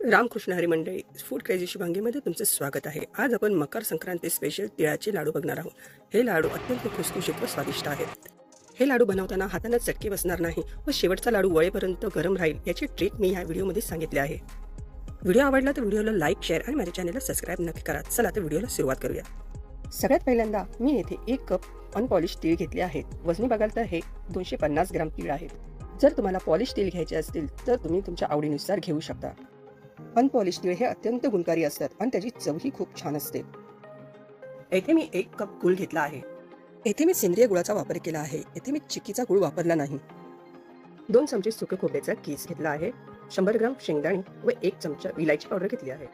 रामकृष्ण हरी मंडळी food crazy शुभांगीमध्ये तुमचं स्वागत आहे. आज आपण मकर संक्रांती स्पेशल तिळाचे लाडू बघणार आहोत. हे लाडू अत्यंत खुसखुशीत व स्वादिष्ट आहेत. हे लाडू बनवताना हाताने चटके बसणार नाही व शेवटचा लाडू वळेपर्यंत गरम राहील याची ट्रिक मी या व्हिडिओमध्ये सांगितली आहे. व्हिडिओ आवडला तर व्हिडिओला लाईक शेअर आणि माझ्या चॅनलला सबस्क्राईब नक्की करा. चला तर व्हिडिओला सुरुवात करूया. सगळ्यात पहिल्यांदा मी येथे एक कप अनपॉलिश तीळ घेतले आहेत वजनी बघाल तर हे दोनशे पन्नास ग्राम तीळ आहेत जर तुम्हाला पॉलिश तीळ घ्यायचे असतील तर तुम्ही तुमच्या आवडीनुसार घेऊ शकता. अनपॉलिश तीळ हे अत्यंत गुणकारी असतात आणि त्याची चवही खूप छान असते. येथे मी एक कप गुळ घेतला आहे. येथे मी सेंद्रिय गुळाचा वापर केला आहे. येथे मी चिक्कीचा गुळ वापरला नाही. दोन चमचे सुके खोबऱ्याचा कीस घेतला आहे. शंभर ग्राम शेंगदाणे व एक चमचा विलायची पावडर घेतली आहे.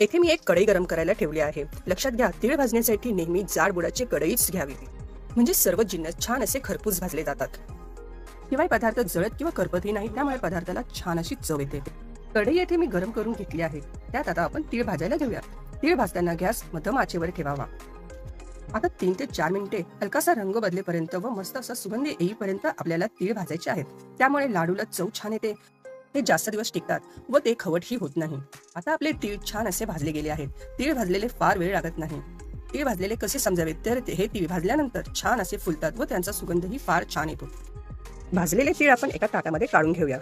येथे मी एक कढई गरम करायला ठेवली आहे. लक्षात घ्या तीळ भाजण्यासाठी नेहमी जाड बुडाची कढईच घ्यावी. म्हणजे सर्व जिन्नस छान असे खरपूस भाजले जातात. शिवाय पदार्थ जळत किंवा करपतही नाही त्यामुळे पदार्थाला छान अशी चव येते. कढई येथे मी गरम करून घेतली आहे. त्यात आता आपण तीळ भाजायला घेऊया. तीळ भाजताना गॅस मध्यम आचेवर ठेवावा. आता तीन ते चार मिनिटे हलकासा रंग बदलेपर्यंत व मस्त असा सुगंध येईपर्यंत आपल्याला तीळ भाजायचे आहेत. त्यामुळे लाडूला चव छान येते. ते जास्त दिवस टिकतात व ते खवटही होत नाही. आता आपले तीळ छान असे भाजले गेले आहेत. तीळ भाजलेले फार वेळ लागत नाही. तीळ भाजलेले कसे समजावे तर ते- हे तीळ भाजल्यानंतर छान असे फुलतात व त्यांचा सुगंधही फार छान येतो. भाजलेले तीळ आपण एका ताटामध्ये काढून घेऊया.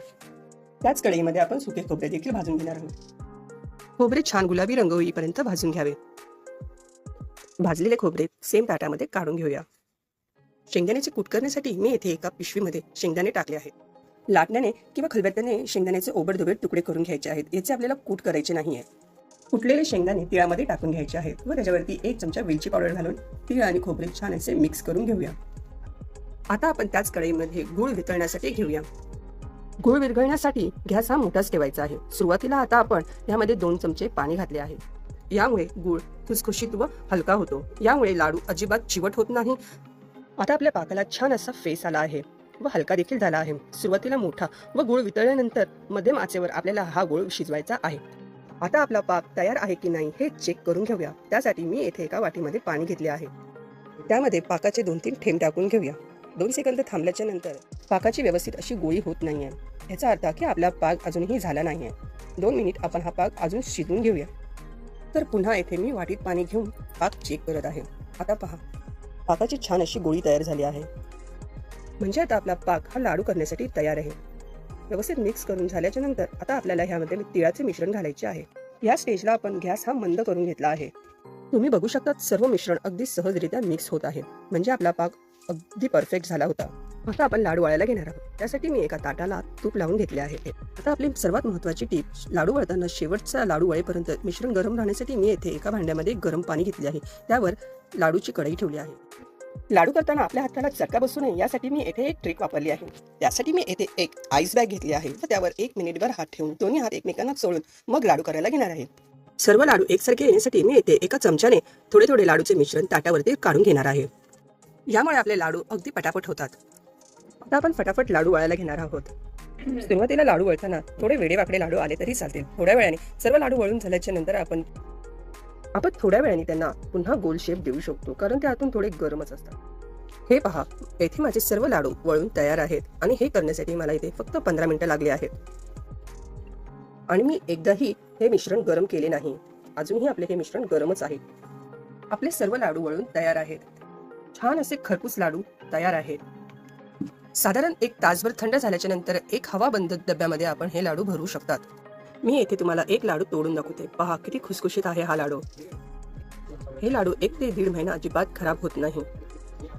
त्याच कढईमध्ये आपण सुके खोबरे देखील भाजून घेणार आहोत. खोबरे छान गुलाबी रंग होईपर्यंत भाजून घ्यावे. भाजलेले खोबरे सेम ताटामध्ये काढून घेऊया. शेंगदाण्याचे कूट करण्यासाठी मी येथे एका पिशवीमध्ये शेंगदाणे टाकले आहेत. लाटण्याने किंवा खलबत्त्याने शेंगदाण्याचे ओबडधोबड तुकडे करून घ्यायचे आहेत. याचे आपल्याला कूट करायचे नाही आहे कुटलेले शेंगदाणे तिळामध्ये टाकून घ्यायचे आहेत व त्याच्यावरती एक चमचा वेलची पावडर घालून तीळ आणि खोबरे छान असे मिक्स करून घेऊया. आता आपण त्याच कढईमध्ये गुळ वितळण्यासाठी घेऊया. गुळ विरघळण्यासाठी गॅस हा मोठाच ठेवायचा आहे. सुरुवातीला आता आपण यामध्ये दोन चमचे पाणी घातले आहे. यामुळे गुळ खुसखुशीत व हलका होतो. यामुळे लाडू अजिबात चिवट होत नाही. आता आपल्या पाकाला छान असा फेस आला आहे व हलका देखील झाला आहे. सुरुवातीला मोठा व गुळ वितळल्यानंतर मध्यम आचेवर आपल्याला हा गुळ शिजवायचा आहे. आता आपला पाक तयार आहे की नाही हे चेक करून घेऊया. त्यासाठी मी येथे एका वाटीमध्ये पाणी घेतले आहे. त्यामध्ये पाकाचे दोन तीन थेंब टाकून घेऊया. दोन सेकंद थांबल्याच्या नंतर पाकाची व्यवस्थित अशी गोळी होत नाहीये. याचा अर्थ की आपला पाक अजूनही झाला नाहीये. दोन मिनिट आपण हा पाक अजून शिजवून घेऊया. तर पुन्हा येथे मी वाटीत पाणी घेऊन पाक चेक करत आहे. आता पहा. पाकाची छान अशी गोळी तयार झाली आहे. म्हणजे आता आपला पाक हा लाडू करण्यासाठी तयार आहे. व्यवस्थित मिक्स करून झाल्याच्यानंतर आता आपल्याला ह्यामध्ये तिळाचे मिश्रण घालायचे आहे. या स्टेजला आपण गॅस हा मंद करून घेतला आहे. तुम्ही बघू शकता सर्व मिश्रण अगदी सहजरित्या मिक्स होत आहे. म्हणजे आपला पाक अगदी परफेक्ट झाला होता. आता आपण लाडू वळायला घेणार आहोत. त्यासाठी मी एका ताटाला तूप लावून घेतले आहे. आता आपली सर्वात महत्वाची टीप लाडू वळताना शेवटचा लाडू वळेपर्यंत मिश्रण गरम राहण्यासाठी मी येथे एका भांड्यामध्ये गरम पाणी घेतले आहे. त्यावर लाडूची कढई ठेवली आहे. लाडू करताना आपल्या हाताला चटका बसू नये यासाठी मी येथे एक ट्रिक वापरली आहे. त्यासाठी मी येथे एक आईस बॅग घेतली आहे. व त्यावर एक मिनिटभर हात ठेवून दोन्ही हात एकमेकांना चोळून मग लाडू करायला घेणार आहे. सर्व लाडू एकसारखे येण्यासाठी मी येथे एका चमच्याने थोडे थोडे लाडूचे मिश्रण ताटावरती काढून घेणार आहे. यामुळे आपले लाडू अगदी पटापट होतात. आता आपण फटाफट लाडू वळायला घेणार आहोत. सुरुवातीला लाडू वळताना थोडे वेडेवाकडे लाडू आले तरी चालतील. थोड्या वेळाने सर्व लाडू वळून झाल्याच्यानंतर आपण आपण थोड्या वेळाने त्यांना पुन्हा गोल शेप देऊ शकतो कारण ते आतून थोडे गरमच असतात. हे पहा येथे माझे सर्व लाडू वळून तयार आहेत आणि हे करण्यासाठी मला इथे फक्त पंधरा मिनिटं लागली आहेत. आणि मी एकदाही हे मिश्रण गरम केले नाही. अजूनही आपले हे मिश्रण गरमच आहे. आपले सर्व लाडू वळून तयार आहेत. छान असे खरपूस लाडू तयार आहेत. साधारण एक तासभर थंड झाल्याच्यानंतर एक हवाबंद डब्यामध्ये आपण हे लाडू भरू शकतात. मी येथे तुम्हाला एक लाडू तोडून दाखवते. पहा किती खुसखुशीत आहे हा लाडू. हे लाडू एक ते दीड महिना अजिबात खराब होत नाही.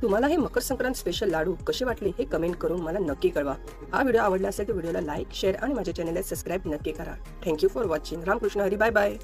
तुम्हाला हे मकर संक्रांत स्पेशल लाडू कसे वाटले हे कमेंट करून मला नक्की कळवा. हा व्हिडिओ आवडला असेल तर व्हिडिओला लाईक शेअर आणि माझ्या चॅनलला सबस्क्राईब नक्की करा. Thank you for watching Ramkrishna Hari bye bye